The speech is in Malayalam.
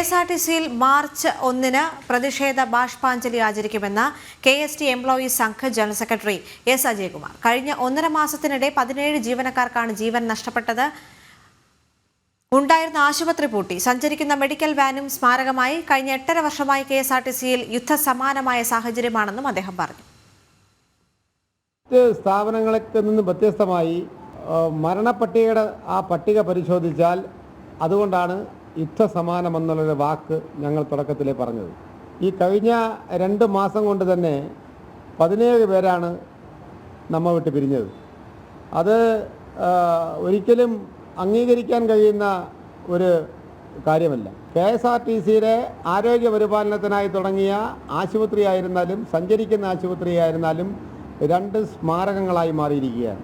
എസ് ആർ ടി സിയിൽ മാർച്ച് ഒന്നിന് പ്രതിഷേധ ബാഷ്പാഞ്ജലി ആചരിക്കുമെന്ന് K S T employees Sangh general secretary S Ajaykumar കഴിഞ്ഞ ഒന്നര മാസത്തിനിടെ പതിനേഴ് ജീവനക്കാർക്കാണ് ജീവൻ നഷ്ടപ്പെട്ടത്. ഉണ്ടായിരുന്ന ആശുപത്രി പൂട്ടി. സഞ്ചരിക്കുന്ന മെഡിക്കൽ വാനും സ്മാരകമായി കഴിഞ്ഞ എട്ടര വർഷമായി കെ എസ് ആർ ടി സിയിൽ യുദ്ധസമാനമായ സാഹചര്യമാണെന്നും അദ്ദേഹം പറഞ്ഞു. മറ്റ് നിന്ന് വ്യത്യസ്തമായി മരണപ്പട്ടികയുടെ ആ പട്ടിക പരിശോധിച്ചാൽ അതുകൊണ്ടാണ് യുദ്ധസമാനമെന്നുള്ളൊരു വാക്ക് ഞങ്ങൾ തുടക്കത്തിലേ പറഞ്ഞത്. ഈ കഴിഞ്ഞ രണ്ട് മാസം കൊണ്ട് തന്നെ പതിനേഴ് പേരാണ് നമ്മ വിട്ട് പിരിഞ്ഞത്. അത് ഒരിക്കലും അംഗീകരിക്കാൻ കഴിയുന്ന ഒരു കാര്യമല്ല. കെ എസ് ആർ ടി സിയുടെ ആരോഗ്യ പരിപാലനത്തിനായി തുടങ്ങിയ ആശുപത്രി ആയിരുന്നാലും സഞ്ചരിക്കുന്ന ആശുപത്രി ആയിരുന്നാലും രണ്ട് സ്മാരകങ്ങളായി മാറിയിരിക്കുകയാണ്.